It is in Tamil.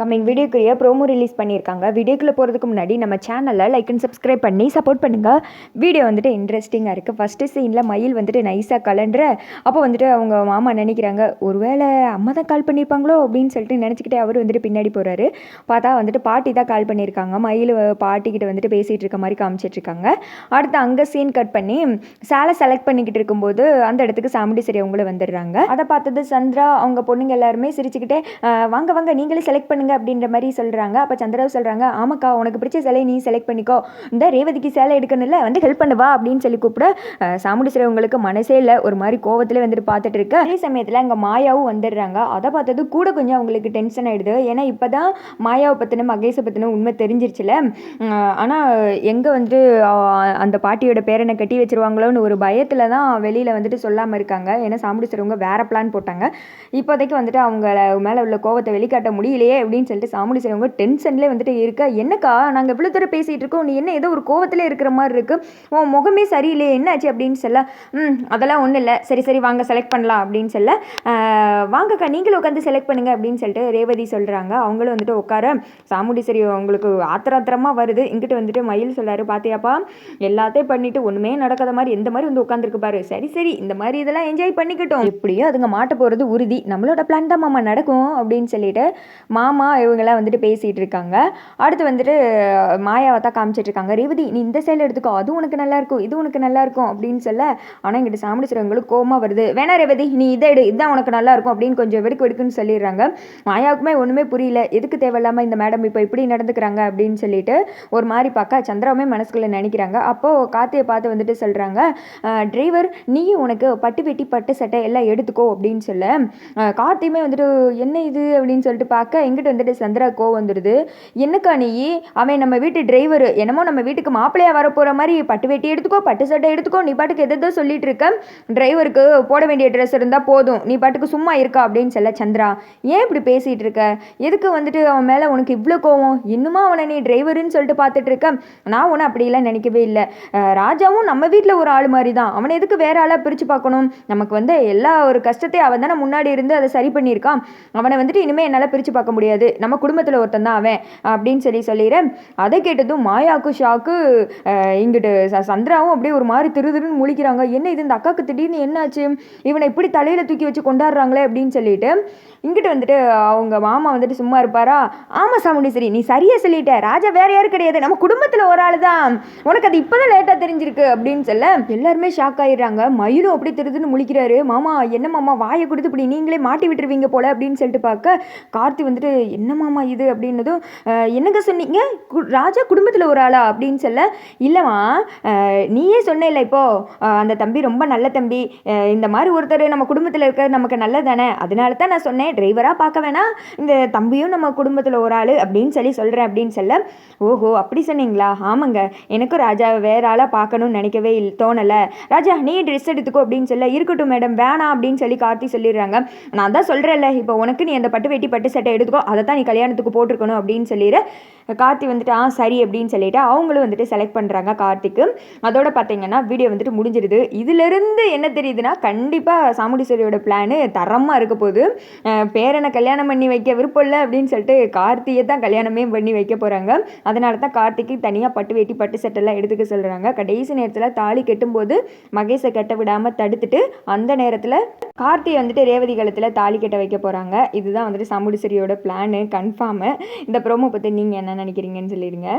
கம்மிங் வீடியோக்குரிய ப்ரோமோ ரிலீஸ் பண்ணியிருக்காங்க. வீடியோக்குள்ளே போகிறதுக்கு முன்னாடி நம்ம சேனலில் லைக் அண்ட் சப்ஸ்கிரைப் பண்ணி சப்போர்ட் பண்ணுங்கள் வீடியோ வந்துட்டு இன்ட்ரெஸ்டிங்காக இருக்குது ஃபஸ்ட்டு சீனில் மயில் வந்துட்டு நைஸாக கலண்டுற அப்போ வந்துட்டு அவங்க மாமா நினைக்கிறாங்க ஒருவேளை அம்மா தான் கால் பண்ணியிருப்பாங்களோ அப்படின்னு சொல்லிட்டு நினச்சிக்கிட்டே அவர் வந்துட்டு பின்னாடி போகிறாரு பார்த்தா வந்துட்டு பாட்டி தான் கால் பண்ணியிருக்காங்க மயில் பாட்டிக்கிட்ட வந்துட்டு பேசிகிட்டு இருக்க மாதிரி காமிச்சிட்ருக்காங்க அடுத்து அங்கே சீன் கட் பண்ணி சேலை செலக்ட் பண்ணிக்கிட்டு இருக்கும்போது அந்த இடத்துக்கு சாமுண்டி சரி அவங்களும் வந்துடுறாங்க. அதை பார்த்தது சந்திரா அவங்க பொண்ணுங்க எல்லாருமே சிரிச்சுக்கிட்டே வாங்க வாங்க நீங்களே செலக்ட் பண்ணுங்க. அப்படின்ற மாதிரி சொல்கிறாங்க அப்போ சந்திராவும் சொல்கிறாங்க ஆமாக்கா உனக்கு பிடிச்ச சேலையை நீ செலக்ட் பண்ணிக்கோ. இந்த ரேவதிக்கு சேலை எடுக்கணும்ல வந்து ஹெல்ப் பண்ணுவா அப்படின்னு சொல்லி கூப்பிட அஹ், உங்களுக்கு மனசே இல்லை. ஒரு மாதிரி கோவத்தில் வந்துட்டு பார்த்துட்டு இருக்கு. அதே சமயத்தில் அங்கே மாயாவும் வந்துடுறாங்க. அதை பார்த்தது கூட கொஞ்சம் அவங்களுக்கு டென்ஷன் ஆயிடுது. ஏன்னா இப்போ தான் மாயாவை பற்றின மகேஷை பற்றின உண்மை தெரிஞ்சிருச்சுல. ஆனால் எங்கே வந்து அந்த பாட்டியோட பேரனை கட்டி வச்சிருவாங்களோன்னு ஒரு பயத்தில் தான் வெளியில் வந்துட்டு சொல்லாமல் இருக்காங்க. ஏன்னா சாமுடி சிறவங்க வேற பிளான் போட்டாங்க. இப்போதைக்கு வந்துட்டு அவங்க மேலே உள்ள கோவத்தை வெளிக்காட்ட முடியலையே அப்படின்னு சொல்லிட்டு சாமுடி சிறவங்க டென்ஷன்லேயே வந்துட்டு இருக்கா. என்னக்கா நாங்கள் இவ்வளோ தூரம் பேசிகிட்டு இருக்கோம் நீ என்ன ஏதோ ஒரு கோவத்தில் இருக்கிற மாதிரி இருக்குது உன் முகமே சரியில்லையே என்னாச்சு அப்படின்னு சொல்ல ம் அதெல்லாம் ஒன்றும் இல்லை. சரி சரி வாங்க செலக்ட் பண்ணலாம் அப்படின்னு சொல்ல வாங்கக்கா நீங்களும் உட்காந்து செலக்ட் பண்ணுங்க அப்படின்னு சொல்லிட்டு ரேவதி சொல்கிறாங்க அவங்களும் வந்துட்டு உட்கார சாமுடி சரி உங்களுக்கு ஆத்திர ஆத்திரமாக வருது. இங்கிட்டு வந்துட்டு மயில் சொல்லாரு பார்த்தியாப்பா எல்லாத்தையும் பண்ணிட்டு ஒன்றுமே நடக்காத மாதிரி எந்த மாதிரி வந்து உட்காந்துருக்கு பாரு. சரி சரி இந்த மாதிரி இதெல்லாம் என்ஜாய் பண்ணிக்கிட்டோம். எப்படியோ அதுங்க மாட்ட போகிறது உறுதி. நம்மளோட பிளான் தான் மாமா நடக்கும் அப்படின்னு சொல்லிட்டு மாமா இவங்கெல்லாம் வந்துட்டு பேசிகிட்டு இருக்காங்க அடுத்து வந்துட்டு மாயாவை தான் காமிச்சிட்டு இருக்காங்க ரேவதி நீ இந்த சைடில் எடுத்துக்கோ. அது உனக்கு நல்லா இருக்கும். இது உனக்கு நல்லா இருக்கும். அப்படின்னு சொல்ல ஆனால் இங்கிட்ட சாமி சிறவங்களுக்கு கோமா வருது. வேணா ரேவதி நீ இதை எடு. இதுதான் உனக்கு நல்லா இருக்கும். அப்படின்னு கொஞ்சம் வெடுக்கு வெடுக்குன்னு சொல்லிடுறாங்க. மாயாவுக்குமே ஒன்றுமே புரியல. எதுக்கு தேவையில்லாமல் இந்த மேடம் இப்போ இப்படி நடந்துக்கிறாங்க? அப்படின்னு சொல்லிட்டு ஒரு மாதிரி பார்க்க சந்திராவுமே மனசுக்குள்ள நினைக்கிறாங்க. அப்போது கார்த்தியை பார்த்து வந்துட்டு சொல்கிறாங்க டிரைவர் நீயும் உனக்கு பட்டு வெட்டி பட்டு சட்டை எல்லாம் எடுத்துக்கோ. அப்படின்னு சொல்ல அஹ், கார்த்தியுமே வந்துட்டு என்ன இது? அப்படின்னு சொல்லிட்டு பார்க்க எங்கிட்ட வந்துட்டு சந்திரா கோவம் வந்துடுது. என்னக்கா நீ? அவன் நம்ம வீட்டு டிரைவர் என்னமோ நம்ம வீட்டுக்கு மாப்பிள்ளையா வர போகிற மாதிரி பட்டு வெட்டி எடுத்துக்கோ பட்டு சட்டை எடுத்துக்கோ நீ பாட்டுக்கு எதோ சொல்லிட்டு இருக்க. டிரைவருக்கு போட வேண்டிய ட்ரெஸ் இருந்தால் போதும். நீ பாட்டுக்கு சும்மா இருக்கா அப்படின்னு சொல்ல சந்திரா. ஏன் இப்படி பேசிகிட்டு இருக்க? எதுக்கு வந்துட்டு அவன் மேலே உனக்கு இவ்வளோ கோவம்? இன்னுமா அவனை நீ டிரைவருன்னு சொல்லிட்டு பார்த்துட்டு இருக்க? நான் ஒன்றும் அப்படிலாம் நினைக்கவே இல்லை. ராஜாவும் நம்ம வீட்டில் ஒரு ஆள் மாதிரி தான் அவனை எதுக்கு வேற ஆளாக பிரித்து பார்க்கணும்? நமக்கு வந்து எல்லா ஒரு கஷ்டத்தையும் அவன் தானே முன்னாடி இருந்து அதை சரி பண்ணியிருக்கான். அவனை வந்துட்டு இனிமேல் என்னால் பிரித்து பார்க்க முடியாது. நம்ம குடும்பத்தில் ஒருத்தன் தான் அவன் அப்படின்னு சொல்லி சொல்லிடுறேன் அதை கேட்டதும் மாயாக்கு ஷாக்கு இங்கிட்டு ச- சந்திராவும் அப்படியே ஒரு மாதிரி திரு திருன்னு முழிக்கிறாங்க. என்ன இது இந்த அக்காவுக்கு திடீர்னு என்னாச்சு? இவனை இப்படி தலையில் தூக்கி வச்சு கொண்டாடுறாங்களே அப்படின்னு சொல்லிட்டு இங்கிட்டு வந்துட்டு அவங்க மாமா வந்துட்டு சும்மா இருப்பாரா? ஆமாம் சாமுண்டீஸ்வரி நீ சரியாக சொல்லிட்ட. ராஜா வேற யாரும் கிடையாது. நம்ம குடும்பத்தில் ஒரு ஆள் தான். உனக்கு அது இப்போதான் லேட்டாக தெரிஞ்சிருக்கு அப்படின்னு சொல்ல எல்லாருமே ஷாக் ஆயிடுறாங்க. மயிலும் அப்படியே திருதுன்னு முழிக்கிறாரு. மாமா என்ன மாமா வாயை கொடுத்து இப்படி நீங்களே மாட்டி விட்டுருவீங்க போல அப்படின்னு சொல்லிட்டு பார்க்க கார்த்தி வந்துட்டு என்னமாமா இது? அப்படின்னதும் என்னங்க சொன்னீங்க? கு- ராஜா குடும்பத்தில் ஒரு ஆளா? அப்படின்னு சொல்ல இல்லைம்மா நீயே சொன்ன இல்லை இப்போ அந்த தம்பி ரொம்ப நல்ல தம்பி இந்த மாதிரி ஒருத்தர் நம்ம குடும்பத்தில் இருக்க நமக்கு நல்லதானே? அதனால தான் நான் சொன்னேன் டிரைவராக பார்க்க வேணாம். இந்த தம்பியும் நம்ம குடும்பத்தில் ஒரு ஆள் அப்படின்னு சொல்லி சொல்கிறேன் அப்படின்னு சொல்ல ஓஹோ அப்படி சொன்னீங்களா? ஆமாங்க. எனக்கும் ராஜாவை வேற ஆளாக பார்க்கணும்னு நினைக்கவே இல் தோணலை. ராஜா நீ ட்ரெஸ் எடுத்துக்கோ அப்படின்னு சொல்ல இருக்கட்டும் மேடம் வேணாம் அப்படின்னு சொல்லி கார்த்தி சொல்லிடுறாங்க. நான் தான் சொல்கிறேன்ல இப்போ உனக்கு நீ அந்த பட்டு வெட்டி பட்டு சட்டை எடுத்துக்கோ அதை தான் நீ கல்யாணத்துக்கு போட்டிருக்கணும் அப்படின்னு சொல்லிடு. கார்த்தி வந்துட்டு ஆ சரி அப்படின்னு சொல்லிட்டு அவங்களும் வந்துட்டு செலக்ட் பண்ணுறாங்க கார்த்திக்கு. அதோட பார்த்தீங்கன்னா வீடியோ வந்துட்டு முடிஞ்சிருது. இதிலிருந்து என்ன தெரியுதுன்னா கண்டிப்பாக சாமுண்டீஸ்வரியோட பிளானு தரமாக இருக்க போகுது. பேரனை கல்யாணம் பண்ணி வைக்க விருப்பம் இல்லை அப்படின்னு சொல்லிட்டு கார்த்தியை தான் கல்யாணமே பண்ணி வைக்க போகிறாங்க அதனால தான் கார்த்திக்கு தனியாக பட்டு வேட்டி பட்டு சட்டெல்லாம் எடுத்துக்க சொல்கிறாங்க கடைசி நேரத்தில் தாலி கட்டும்போது மகேஷை கட்ட விடாமல் தடுத்துட்டு அந்த நேரத்தில் கார்த்தியை வந்துட்டு ரேவதி காலத்தில் தாலி கட்ட வைக்க போகிறாங்க இதுதான் வந்துட்டு சாமுடிசரியோட பிளான் கன்ஃபார்மு இந்த ப்ரோமோ பற்றி நீங்கள் என்ன நினைக்கிறீங்கன்னு சொல்லிடுங்க.